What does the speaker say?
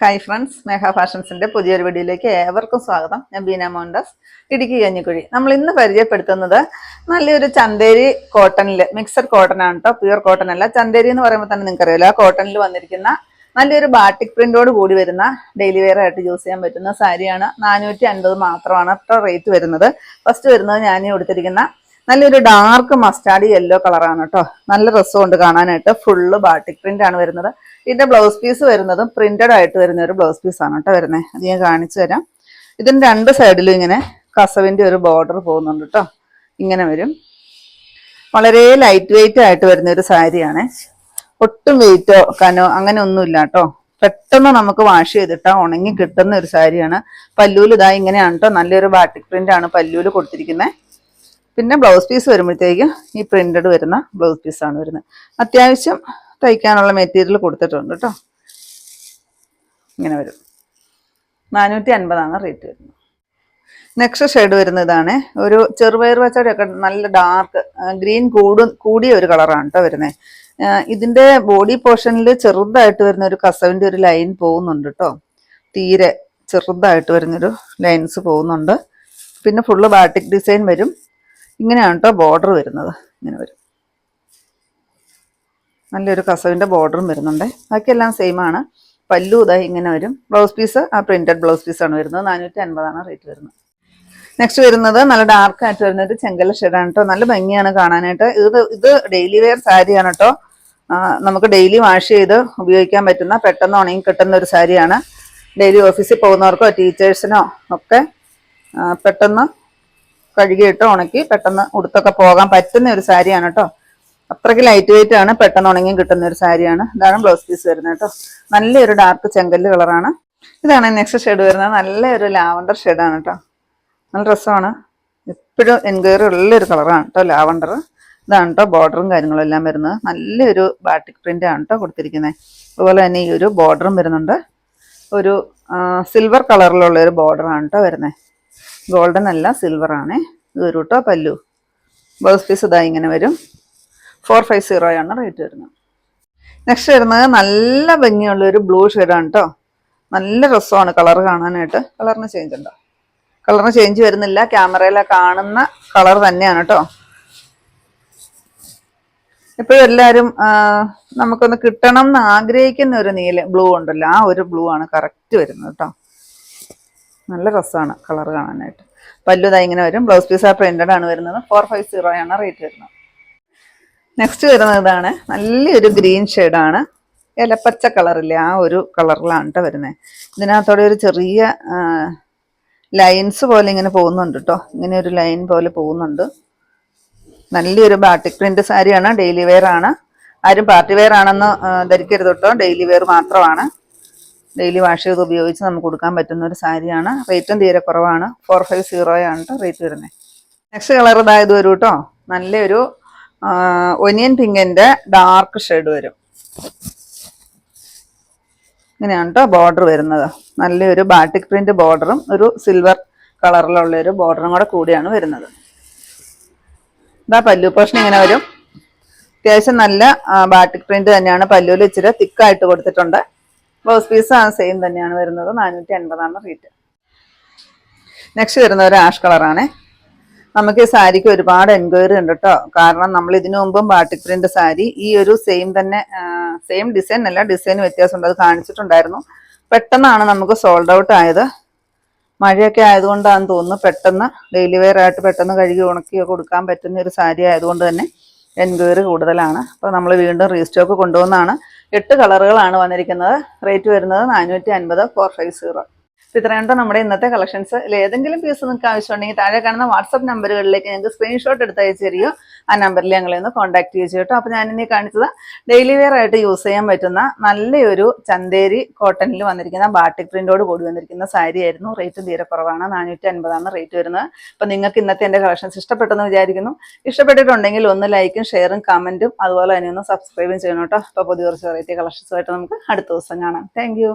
Hi friends മേഘ ഫാഷൻസിന്റെ പുതിയൊരു വീഡിയോയിലേക്ക് ഏവർക്കും സ്വാഗതം. ഞാൻ ബീന മോണ്ടസ് ഇടുക്കി കഞ്ഞിക്കുഴി. നമ്മൾ ഇന്ന് പരിചയപ്പെടുത്തുന്നത് നല്ലൊരു ചന്തേരി കോട്ടണിൽ മിക്സഡ് കോട്ടൺ ആണ് കേട്ടോ പ്യുവർ കോട്ടൺ അല്ല. ചന്തേരി എന്ന് പറയുമ്പോൾ തന്നെ നിങ്ങൾക്ക് അറിയാലോ ആ കോട്ടണിൽ വന്നിരിക്കുന്ന നല്ലൊരു ബാട്ടിക് പ്രിന്റോട് കൂടി വരുന്ന ഡെയിലി വെയർ ആയിട്ട് യൂസ് ചെയ്യാൻ പറ്റുന്ന സാരിയാണ് നാനൂറ്റി അൻപത് മാത്രമാണ് അത്ര റേറ്റ് വരുന്നത്. ഫസ്റ്റ് വരുന്നത് ഞാൻ കൊടുത്തിരിക്കുന്ന നല്ലൊരു ഡാർക്ക് മസ്റ്റാർഡ് യെല്ലോ കളറാണ് കേട്ടോ. നല്ല രസമുണ്ട് കാണാനായിട്ട്. ഫുള്ള് ബാട്ടിക് പ്രിന്റ് ആണ് വരുന്നത്. ഇതിന്റെ ബ്ലൗസ് പീസ് വരുന്നതും പ്രിന്റഡ് ആയിട്ട് വരുന്ന ഒരു ബ്ലൗസ് പീസ് ആണ് കേട്ടോ വരുന്നത് അത് ഞാൻ കാണിച്ചു തരാം. ഇതിന്റെ രണ്ട് സൈഡിലും ഇങ്ങനെ കസവിന്റെ ഒരു ബോർഡർ പോകുന്നുണ്ട് കേട്ടോ. ഇങ്ങനെ വരും. വളരെ ലൈറ്റ് വെയിറ്റ് ആയിട്ട് വരുന്ന ഒരു സാരിയാണ് ഒട്ടും വെയിറ്റോ കനോ അങ്ങനെ ഒന്നുമില്ല കേട്ടോ. പെട്ടെന്ന് നമുക്ക് വാഷ് ചെയ്തിട്ട് ഉണങ്ങി കിട്ടുന്ന ഒരു സാരിയാണ് പല്ലൂൽ ഇതാ ഇങ്ങനെയാണ് കേട്ടോ. നല്ലൊരു ബാട്ടിക് പ്രിന്റ് ആണ് പല്ലൂൽ കൊടുത്തിരിക്കുന്നത് പിന്നെ ബ്ലൗസ് പീസ് വരുമ്പോഴത്തേക്ക് ഈ പ്രിന്റഡ് വരുന്ന ബ്ലൗസ് പീസാണ് വരുന്നത്. അത്യാവശ്യം തയ്ക്കാനുള്ള മെറ്റീരിയൽ കൊടുത്തിട്ടുണ്ട് കേട്ടോ ഇങ്ങനെ വരും. നാനൂറ്റി അൻപതാണ് റേറ്റ് വരുന്നത്. നെക്സ്റ്റ് ഷെയ്ഡ് വരുന്ന ഇതാണ്. ഒരു ചെറുപയർ പച്ചടിയൊക്കെ നല്ല ഡാർക്ക് ഗ്രീൻ കൂടു കൂടിയ ഒരു കളറാണ് കേട്ടോ വരുന്നത്. ഇതിന്റെ ബോഡി പോർഷനിൽ ചെറുതായിട്ട് വരുന്ന ഒരു കസവിന്റെ ഒരു ലൈൻ പോകുന്നുണ്ട് കേട്ടോ തീരെ ചെറുതായിട്ട് വരുന്നൊരു ലൈൻസ് പോകുന്നുണ്ട്. പിന്നെ ഫുള്ള് ബാട്ടിക് ഡിസൈൻ വരും. ഇങ്ങനെയാണ് കേട്ടോ ബോർഡർ വരുന്നത്. ഇങ്ങനെ വരും. നല്ലൊരു കസവിന്റെ ബോർഡറും വരുന്നുണ്ട്. ബാക്കിയെല്ലാം സെയിം ആണ്. പല്ലു ഇതായി ഇങ്ങനെ വരും. ബ്ലൗസ് പീസ് ആ പ്രിന്റഡ് ബ്ലൗസ് പീസാണ് വരുന്നത്. നാനൂറ്റി അൻപതാണ് റേറ്റ് വരുന്നത്. നെക്സ്റ്റ് വരുന്നത് നല്ല ഡാർക്ക് ആയിട്ട് വരുന്ന ഒരു ചെങ്കല കേട്ടോ നല്ല ഭംഗിയാണ് കാണാനായിട്ട്. ഇത് ഇത് ഡെയിലി വെയർ സാരിയാണ് കേട്ടോ നമുക്ക് ഡെയിലി വാഷ് ചെയ്ത് ഉപയോഗിക്കാൻ പറ്റുന്ന പെട്ടെന്ന് ഉണങ്ങി കിട്ടുന്ന ഒരു സാരിയാണ് ഡെയിലി ഓഫീസിൽ പോകുന്നവർക്കോ ടീച്ചേഴ്സിനോ ഒക്കെ പെട്ടെന്ന് കഴുകിയിട്ട് ഉണക്കി പെട്ടെന്ന് ഉടുത്തൊക്കെ പോകാൻ പറ്റുന്ന ഒരു സാരിയാണ് കേട്ടോ അത്രയ്ക്ക് ലൈറ്റ് വെയിറ്റ് ആണ്. പെട്ടെന്ന് ഉണങ്ങി കിട്ടുന്ന ഒരു സാരിയാണ്. ഇതാണ് ബ്ലൗസ് പീസ് വരുന്നത് കേട്ടോ നല്ലൊരു ഡാർക്ക് ചെങ്കല്ല് കളറാണ് ഇതാണ് നെക്സ്റ്റ് ഷെയ്ഡ് വരുന്നത്. നല്ലൊരു ലാവണ്ടർ ഷെയ്ഡാണ് കേട്ടോ നല്ല രസമാണ്. എപ്പോഴും എൻക്വയറി ഉള്ളൊരു കളറാണ് കേട്ടോ ലാവണ്ടർ. ഇതാണ് കേട്ടോ ബോർഡറും കാര്യങ്ങളും എല്ലാം വരുന്നത്. നല്ലൊരു ബാട്ടിക് പ്രിന്റ് ആണ് കേട്ടോ കൊടുത്തിരിക്കുന്നത് അതുപോലെ തന്നെ ഈ ഒരു ബോർഡറും വരുന്നുണ്ട്. ഒരു സിൽവർ കളറിലുള്ള ഒരു ബോർഡറാണ് കേട്ടോ വരുന്നത് ഗോൾഡൻ അല്ല സിൽവർ ആണ്. ഇത് വരും കേട്ടോ പല്ലു. ബ്ലൗസ് പീസ് ഇതാ ഇങ്ങനെ വരും. ഫോർ ഫൈവ് സീറോ ആണ് റേറ്റ് വരുന്നത്. നെക്സ്റ്റ് വരുന്നത് നല്ല ഭംഗിയുള്ള ഒരു ബ്ലൂ ഷെയ്ഡാണ് കേട്ടോ നല്ല രസമാണ് കളർ കാണാനായിട്ട്. കളറിന് ചേഞ്ച് ഉണ്ടോ? കളറിന് ചേഞ്ച് വരുന്നില്ല. ക്യാമറയിലെ കാണുന്ന കളർ തന്നെയാണ് കേട്ടോ ഇപ്പോഴും എല്ലാവരും നമുക്കൊന്ന് കിട്ടണം എന്ന് ആഗ്രഹിക്കുന്ന ഒരു നീല ബ്ലൂ ഉണ്ടല്ലോ. ആ ഒരു ബ്ലൂ ആണ് കറക്റ്റ് വരുന്നത് കേട്ടോ നല്ല രസമാണ് കളർ കാണാനായിട്ട്. പല്ലുതായി ഇങ്ങനെ വരും. ബ്ലൗസ് പീസ് ആ പ്രിന്റഡ് ആണ് വരുന്നത്. ഫോർ ഫൈവ് സീറോ ആണ് റേറ്റ് വരുന്നത്. നെക്സ്റ്റ് വരുന്നത് ഇതാണ്. നല്ലൊരു ഗ്രീൻ ഷെയ്ഡാണ് ഇലപ്പച്ച കളറില്ലേ ആ ഒരു കളറിലാണ് കേട്ടോ വരുന്നത് ഇതിനകത്തോടെ ഒരു ചെറിയ ലൈൻസ് പോലെ ഇങ്ങനെ പോകുന്നുണ്ട് കേട്ടോ ഇങ്ങനെ ഒരു ലൈൻ പോലെ പോകുന്നുണ്ട്. നല്ലൊരു ബാട്ടിക് പ്രിന്റ് സാരിയാണ്. ഡെയിലി വെയർ ആണ്. ആരും പാർട്ടി വെയർ ആണെന്ന് ധരിക്കരുത് കേട്ടോ ഡെയിലി വെയർ മാത്രമാണ്. ഡെയിലി വാഷ് ചെയ്ത് ഉപയോഗിച്ച് നമുക്ക് കൊടുക്കാൻ പറ്റുന്ന ഒരു സാരിയാണ്. റേറ്റും തീരെ കുറവാണ്. ഫോർ ഫൈവ് സീറോയാണ് റേറ്റ് വരുന്നത് നെക്സ്റ്റ് കളർ ഇതായത് വരും കേട്ടോ നല്ലൊരു ഒനിയൻ പിങ്കിന്റെ ഡാർക്ക് ഷെയ്ഡ് വരും. ഇങ്ങനെയാണ് കേട്ടോ ബോർഡർ വരുന്നത്. നല്ലൊരു ബാട്ടിക് പ്രിന്റ് ബോർഡറും ഒരു സിൽവർ കളറിലുള്ള ഒരു ബോർഡറും കൂടെ കൂടിയാണ് വരുന്നത്. ഇതാ പല്ലു പോഷൻ ഇങ്ങനെ വരും. അത്യാവശ്യം നല്ല ബാട്ടിക് പ്രിന്റ് തന്നെയാണ് പല്ലുവിൽ ഇച്ചിരി തിക്കായിട്ട് കൊടുത്തിട്ടുണ്ട്. ബ്ലൗസ് പീസ് സെയിം തന്നെയാണ് വരുന്നത്. നാനൂറ്റി അൻപതാണ് റേറ്റ് നെക്സ്റ്റ് വരുന്ന ഒരു ആഷ് കളറാണ് നമുക്ക് ഈ സാരിക്ക് ഒരുപാട് എൻക്വയറി ഉണ്ട് കേട്ടോ കാരണം നമ്മൾ ഇതിനു മുമ്പും ബാട്ടിക് പ്രിന്റ് സാരി ഈ ഒരു സെയിം തന്നെ സെയിം ഡിസൈൻ അല്ല ഡിസൈൻ വ്യത്യാസമുണ്ട്. അത് കാണിച്ചിട്ടുണ്ടായിരുന്നു. പെട്ടെന്നാണ് നമുക്ക് സോൾഡ് ഔട്ട് ആയത്. മഴയൊക്കെ ആയതുകൊണ്ടാണെന്ന് തോന്നുന്നു. പെട്ടെന്ന് ഡെയിലി വെയർ ആയിട്ട് പെട്ടെന്ന് കഴുകി ഉണക്കി കൊടുക്കാൻ പറ്റുന്ന ഒരു സാരി ആയതുകൊണ്ട് തന്നെ എൻക്വയറി കൂടുതലാണ്. അപ്പോൾ നമ്മൾ വീണ്ടും റീസ്റ്റോക്ക് കൊണ്ടുവന്നാണ്. എട്ട് കളറുകളാണ് വന്നിരിക്കുന്നത്. റേറ്റ് വരുന്നത് നാനൂറ്റി അൻപത് ഫോർ ഫൈവ് സീറോ ഇത്രയുണ്ടോ നമ്മുടെ ഇന്നത്തെ കളക്ഷൻസ് ഏതെങ്കിലും പീസ് നിങ്ങൾക്ക് ആവശ്യമുണ്ടെങ്കിൽ താഴെ കാണുന്ന വാട്സപ്പ് നമ്പറുകളിലേക്ക് ഞങ്ങൾക്ക് സ്ക്രീൻഷോട്ട് എടുത്ത് അയച്ചു തരികയോ ആ നമ്പറിൽ ഞങ്ങളെ ഒന്ന് കോൺടാക്ട് ചെയ്തു കേട്ടോ അപ്പോൾ ഞാനിനി കാണിച്ചത് ഡെയിലി വെയർ ആയിട്ട് യൂസ് ചെയ്യാൻ പറ്റുന്ന നല്ലൊരു ചന്തേരി കോട്ടണിൽ വന്നിരിക്കുന്ന ബാട്ടിക് പ്രിന്റോട് കൂടി വന്നിരിക്കുന്ന സാരി ആയിരുന്നു. റേറ്റ് തീരെ കുറവാണ്. നാനൂറ്റി അൻപതാണ് റേറ്റ് വരുന്നത്. അപ്പോൾ നിങ്ങൾക്ക് ഇന്നത്തെ എന്റെ കളക്ഷൻസ് ഇഷ്ടപ്പെട്ടെന്ന് വിചാരിക്കുന്നു. ഇഷ്ടപ്പെട്ടിട്ടുണ്ടെങ്കിൽ ഒന്ന് ലൈക്കും ഷെയറും കമന്റും അതുപോലെ തന്നെ ഒന്ന് സബ്സ്ക്രൈബും ചെയ്യണം കേട്ടോ. അപ്പോൾ പുതിയ കുറച്ച് വെറൈറ്റി കളക്ഷൻസുമായിട്ട് നമുക്ക് അടുത്ത ദിവസം കാണാം. താങ്ക്